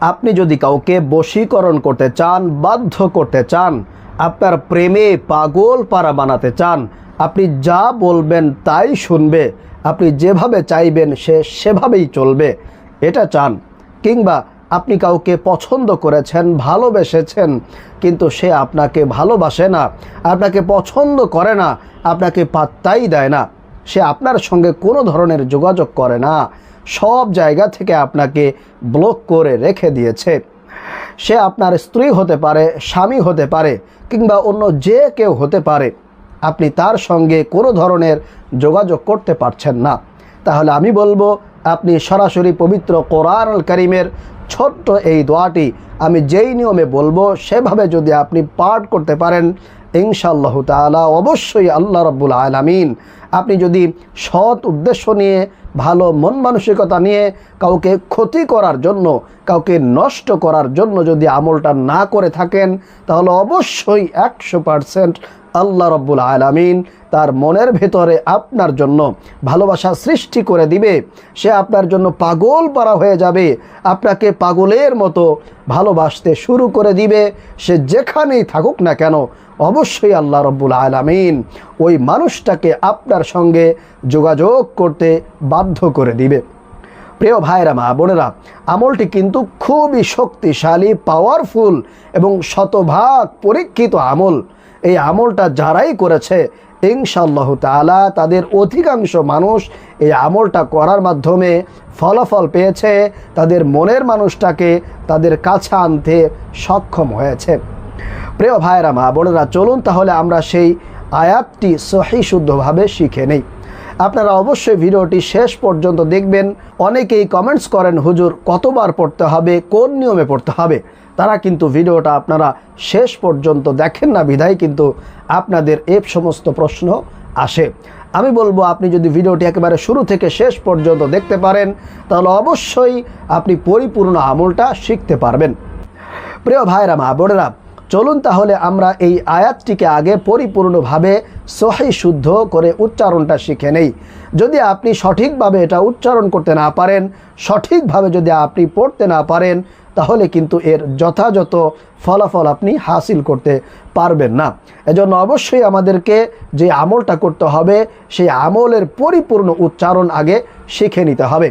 আপনি যদি কাউকে বশীকরণ করতে চান, বাধ্য করতে চান, আপনার প্রেমে পাগল পারা বানাতে চান, আপনি যা বলবেন তাই শুনবে, আপনি যেভাবে চাইবেন সে সেভাবেই চলবে, এটা চান। কিংবা আপনি কাউকে পছন্দ করেছেন, ভালোবেসেছেন, কিন্তু সে আপনাকে ভালোবাসে না, আপনাকে পছন্দ করে না, আপনাকে পাত্তাই দেয় না, সে আপনার সঙ্গে কোনো ধরনের যোগাযোগ করে না। সব জায়গা থেকে আপনাকে ব্লক করে রেখে দিয়েছে। সে আপনার স্ত্রী হতে পারে, স্বামী হতে পারে, কিংবা অন্য যে কেউ হতে পারে। আপনি তার সঙ্গে কোনো ধরনের যোগাযোগ করতে পারছেন না। তাহলে আমি বলব, আপনি সরাসরি পবিত্র কোরআন করিমের ছোট্ট এই দোয়াটি আমি যেই নিয়মে বলব, সেভাবে যদি আপনি পাঠ করতে পারেন ইনশাআল্লাহ তালা অবশ্যই আল্লাহ রব্বুল আলামিন আপনি যদি সৎ উদ্দেশ্য নিয়ে, ভালো মন মানসিকতা নিয়ে কাউকে ক্ষতি করার জন্য, কাউকে নষ্ট করার জন্য যদি আমলটা না করে থাকেন, তাহলে অবশ্যই একশো পারসেন্ট আল্লাহ রব্বুল আলামিন তার মনের ভেতরে আপনার জন্য ভালোবাসা সৃষ্টি করে দিবে। সে আপনার জন্য পাগল পারা হয়ে যাবে। আপনাকে পাগলের মতো ভালোবাসতে শুরু করে দিবে। সে যেখানেই থাকুক না কেন, অবশ্যই আল্লাহ রব্বুল আলামিন ওই মানুষটাকে আপনার সঙ্গে যোগাযোগ করতে বাধ্য করে দিবে। প্রিয় ভাইরা, মা বোনেরা, আমলটি কিন্তু খুবই শক্তিশালী পাওয়ারফুল এবং শতভাগ পরীক্ষিত আমল। এই আমলটা যারাই করেছে ইনশাল্লাহ তালা তাদের অধিকাংশ মানুষ এই আমলটা করার মাধ্যমে ফলাফল পেয়েছে, তাদের মনের মানুষটাকে তাদের কাছে আনতে সক্ষম হয়েছে। প্রিয় ভাইরা মা বোনেরা, চলুন তাহলে আমরা সেই আয়াতটি সহি শুদ্ধভাবে শিখে নেই। আপনারা অবশ্যই ভিডিওটি শেষ পর্যন্ত দেখবেন। অনেকেই কমেন্টস করেন, হুজুর, কতবার পড়তে হবে? কোন নিয়মে পড়তে হবে? তারা কিন্তু ভিডিওটা আপনারা শেষ পর্যন্ত দেখেন না, বিধায় কিন্তু আপনাদের এ সমস্ত প্রশ্ন আসে। আমি বলব, আপনি যদি ভিডিওটি একেবারে শুরু থেকে শেষ পর্যন্ত দেখতে পারেন, তাহলে অবশ্যই আপনি পরিপূর্ণ আমলটা শিখতে পারবেন। প্রিয় ভাইরা, মা বোনেরা, চলুন তাহলে আমরা এই আয়াতটিকে আগে পরিপূর্ণভাবে সহি শুদ্ধ করে উচ্চারণটা শিখে নেই। যদি আপনি সঠিকভাবে এটা উচ্চারণ করতে না পারেন, সঠিকভাবে যদি আপনি পড়তে না পারেন, তাহলে কিন্তু এর যথাযথ ফলাফল আপনি হাসিল করতে পারবেন না। এজন্য অবশ্যই আমাদেরকে যে আমলটা করতে হবে, সেই আমলের পরিপূর্ণ উচ্চারণ আগে শিখে নিতে হবে।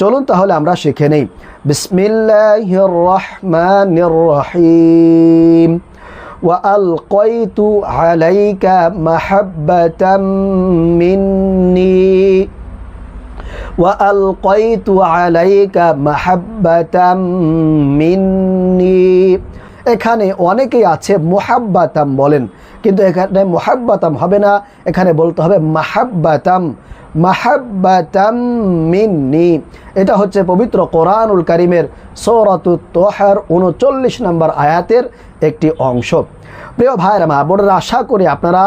চলুন তাহলে আমরা শিখে নেই। বিসমিল্লাহির রহমানির রহিম। وألقيت عليك محبة مني وألقيت عليك محبة مني এখানে অনেকেই আছে মোহাব্বাতাম বলেন কিন্তু এখানে মোহাব্বাতাম হবে না এখানে বলতে হবে মাহাব্বাতাম মাহাব্বাতাম মিন্নি এটা হচ্ছে পবিত্র কোরআনুল করিমের সৌরাতু তোহার উনচল্লিশ নম্বর আয়াতের একটি অংশ। প্রিয় ভাইরা মা বোনেরা, আশা করি আপনারা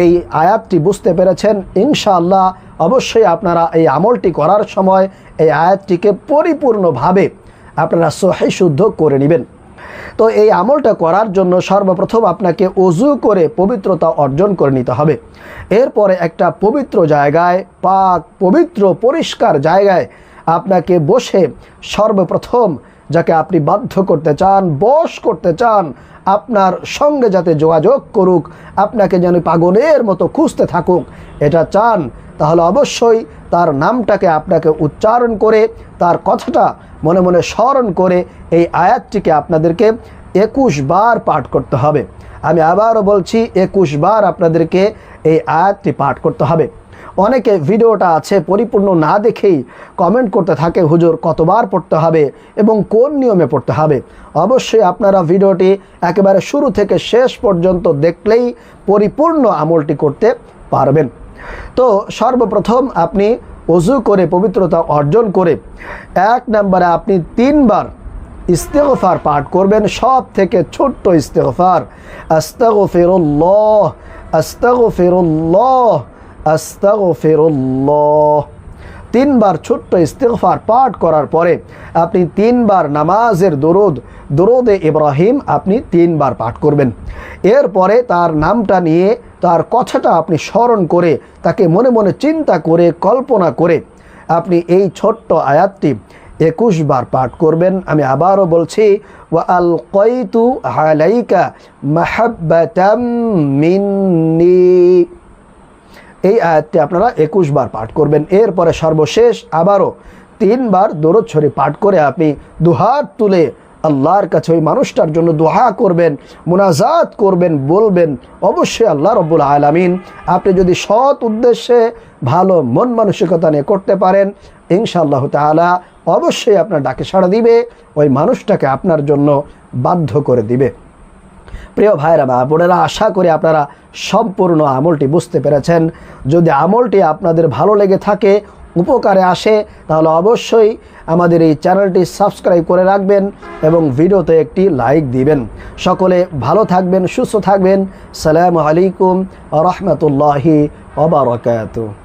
এই আয়াতটি বুঝতে পেরেছেন। ইনশাআল্লাহ অবশ্যই আপনারা এই আমলটি করার সময় এই আয়াতটিকে পরিপূর্ণভাবে আপনারা সহি শুদ্ধ করে নেবেন। তো এই আমলটা করার জন্য সর্বপ্রথম আপনাকে অজু করে পবিত্রতা অর্জন করে নিতে হবে। এরপরে একটা পবিত্র জায়গায়, পাক, পবিত্র, পরিষ্কার জায়গায় আপনাকে বসে সর্বপ্রথম যাকে আপনি বাধ্য করতে চান, বশ করতে চান, আপনার সঙ্গে যাতে যোগাযোগ করুক, আপনাকে যেন পাগলের মতো খুঁজতে থাকুক, এটা চান, তাহলে অবশ্যই তার নামটাকে আপনাকে উচ্চারণ করে, তার কথাটা মনে মনে স্মরণ করে এই আয়াতটিকে আপনাদেরকে একুশ বার পাঠ করতে হবে। আমি আবারও বলছি, একুশ বার আপনাদেরকে এই আয়াতটি পাঠ করতে হবে। অনেকে ভিডিওটা আছে পরিপূর্ণ না দেখেই কমেন্ট করতে থাকে, হুজুর, কতবার পড়তে হবে এবং কোন নিয়মে পড়তে হবে? অবশ্যই আপনারা ভিডিওটি একেবারে শুরু থেকে শেষ পর্যন্ত দেখলেই পরিপূর্ণ আমলটি করতে পারবেন। তো সর্বপ্রথম আপনি অজু করে পবিত্রতা অর্জন করে এক নম্বরে আপনি তিনবার ইস্তেগফার পাঠ করবেন সব থেকে ছোট্ট ইস্তেগফার, আস্তাগফিরুল্লাহ আস্তাগফিরুল্লাহ তিনবার ছোট্ট ইস্তেগফার পাঠ করার পরে আপনি তিনবার নামাজের দরুদ, দরুদে ইব্রাহিম আপনি তিনবার পাঠ করবেন। এরপরে তার নামটা নিয়ে তার কথাটা আপনি স্মরণ করে, তাকে মনে মনে চিন্তা করে, কল্পনা করে আপনি এই ছোট্ট আয়াতটি একুশ বার পাঠ করবেন। আমি আবারও বলছি আল কয়তু হালাইকা মাহাব্বাতাম মিন্নি। এই আয়াতটি আপনারা একুশ বার পাঠ করবেন। এরপরে সর্বশেষ আবারও তিনবার দরদ ছড়ি পাঠ করে আপনি দুহাত তুলে আল্লাহর কাছে ওই মানুষটার জন্য দোহা করবেন, মোনাজাত করবেন, বলবেন, অবশ্যই আল্লাহ রব্বুল আলমিন আপনি যদি সৎ উদ্দেশ্যে ভালো মন মানসিকতা নিয়ে করতে পারেন, ইনশাআল্লাহ তাআলা অবশ্যই আপনার ডাকে সাড়া দিবে, ওই মানুষটাকে আপনার জন্য বাধ্য করে দিবে। প্রিয় ভাইরা বা বোনেরা, আশা করি আপনারা সম্পূর্ণ আমলটি বুঝতে পেরেছেন। যদি আমলটি আপনাদের ভালো লেগে থাকে, উপকারে আসে, তাহলে অবশ্যই আমাদের এই চ্যানেলটি সাবস্ক্রাইব করে রাখবেন এবং ভিডিওতে একটি লাইক দিবেন। সকলে ভালো থাকবেন, সুস্থ থাকবেন। সালামু আলাইকুম রহমতুল্লাহি ওবরাকাতুহ